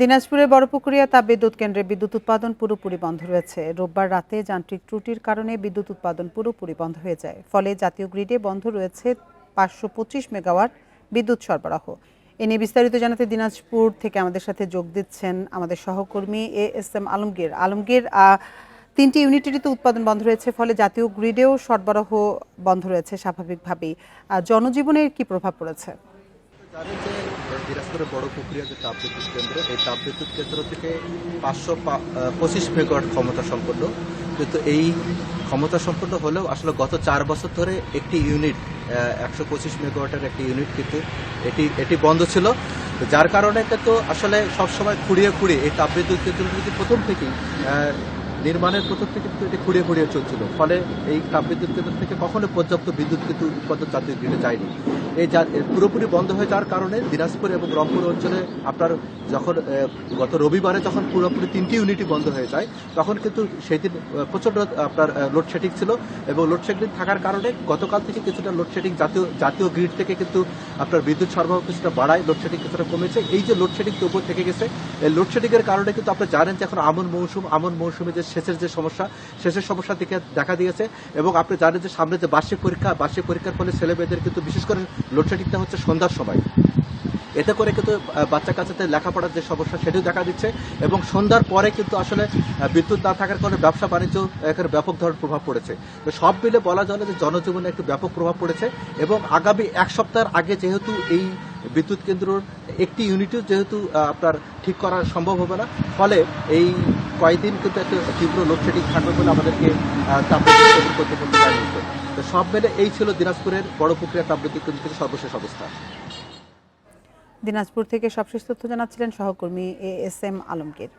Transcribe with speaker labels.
Speaker 1: দিনাজপুরের বড়পুকুরিয়া তাপবিদ্যুৎ কেন্দ্রে বিদ্যুৎ উৎপাদন পুরোপুরি বন্ধ রয়েছে। রোববার রাতে যান্ত্রিক ত্রুটির কারণে বিদ্যুৎ উৎপাদন পুরোপুরি বন্ধ হয়ে যায়। ফলে জাতীয় গ্রিডে বন্ধ রয়েছে পাঁচশো পঁচিশ মেগাওয়াট বিদ্যুৎ সরবরাহ। এ নিয়ে বিস্তারিত জানাতে দিনাজপুর থেকে আমাদের সাথে যোগ দিচ্ছেন আমাদের সহকর্মী A S M Alamgir. Alamgir তিনটি ইউনিটেরই তো উৎপাদন বন্ধ রয়েছে, ফলে জাতীয় গ্রিডেও সরবরাহ বন্ধ রয়েছে স্বাভাবিকভাবেই। জনজীবনের কি প্রভাব পড়েছে?
Speaker 2: দিনাজপুরের বড় পুকুরিয়া যে তাপবিদ্যুৎ কেন্দ্র, এই তাপবিদ্যুৎ কেন্দ্র থেকে পাঁচশো পঁচিশ মেগাওয়াট ক্ষমতা সম্পন্ন। কিন্তু এই ক্ষমতা সম্পন্ন হলেও আসলে গত চার বছর ধরে একটি ইউনিট একশো পঁচিশ মেগাওয়াটের একটি ইউনিট কিন্তু এটি এটি বন্ধ ছিল। যার কারণে কিন্তু আসলে সবসময় খুঁড়িয়ে খুঁড়িয়ে এই তাপবিদ্যুৎ কেন্দ্রগুলি প্রথম থেকেই নির্মাণের প্রথম থেকে কিন্তু এটি খুঁড়িয়ে খুঁড়িয়ে চলছিল। ফলে এই তাপবিদ্যুৎ কেন্দ্র থেকে কখনো পর্যাপ্ত বিদ্যুৎ কিন্তু উৎপাদন জাতীয় গ্রিডে যায়নি। এই পুরোপুরি বন্ধ হয়ে যাওয়ার কারণে দিনাজপুর এবং রংপুর অঞ্চলে আপনার যখন গত রবিবারে যখন পুরোপুরি তিনটি ইউনিটই বন্ধ হয়ে যায়, তখন কিন্তু সেই দিন প্রচণ্ড আপনার লোডশেডিং ছিল এবং লোডশেডিং থাকার কারণে গতকাল থেকে কিছুটা লোডশেডিং জাতীয় জাতীয় গ্রিড থেকে কিন্তু আপনার বিদ্যুৎ সরবরাহ কিছুটা বাড়ায় লোডশেডিং কিছুটা কমেছে। এই যে লোডশেডিং তবুও থেকে গেছে, এই লোডশেডিং এর কারণে কিন্তু আপনি জানেন যে এখন আমন মৌসুম আমন মৌসুমে যে সেচের যে সমস্যা, সেচের সমস্যা দিকে দেখা দিয়েছে এবং আপনি জানেন যে সামনে যে বার্ষিক পরীক্ষা, বার্ষিক পরীক্ষার ফলে ছেলে মেয়েদের কিন্তু বিশেষ করে লোডশেডিংটা হচ্ছে সন্ধ্যার সময়। এতে করে কিন্তু বাচ্চা কাচ্চাদের লেখাপড়ার যে সমস্যা সেটিও দেখা দিচ্ছে এবং সন্ধ্যার পরে কিন্তু আসলে বিদ্যুৎ না থাকার কারণে ব্যবসা বাণিজ্য এখানে ব্যাপক ধরনের প্রভাব পড়েছে। তো সব মিলে বলা যায় যে জনজীবনে একটু ব্যাপক প্রভাব পড়েছে এবং আগামী এক সপ্তাহের আগে যেহেতু এই বিদ্যুৎ কেন্দ্রর একটি ইউনিটও যেহেতু আপনার ঠিক করা সম্ভব হবে না, ফলে এই কয়েকদিন কিন্তু একটা তীব্র লোডশেডিং থাকবে বলে আমাদেরকে তাপবিদ্যুৎ কর্তৃপক্ষ জানিয়েছে। তো সব মিলে এই ছিল দিনাজপুরের বড় প্রক্রিয়া তাপবিদ্যুৎ কেন্দ্র থেকে সর্বশেষ অবস্থা।
Speaker 1: দিনাজপুর থেকে সবশেষ তথ্য জানাচ্ছিলেন সহকর্মী এ এস এম আলমগীর।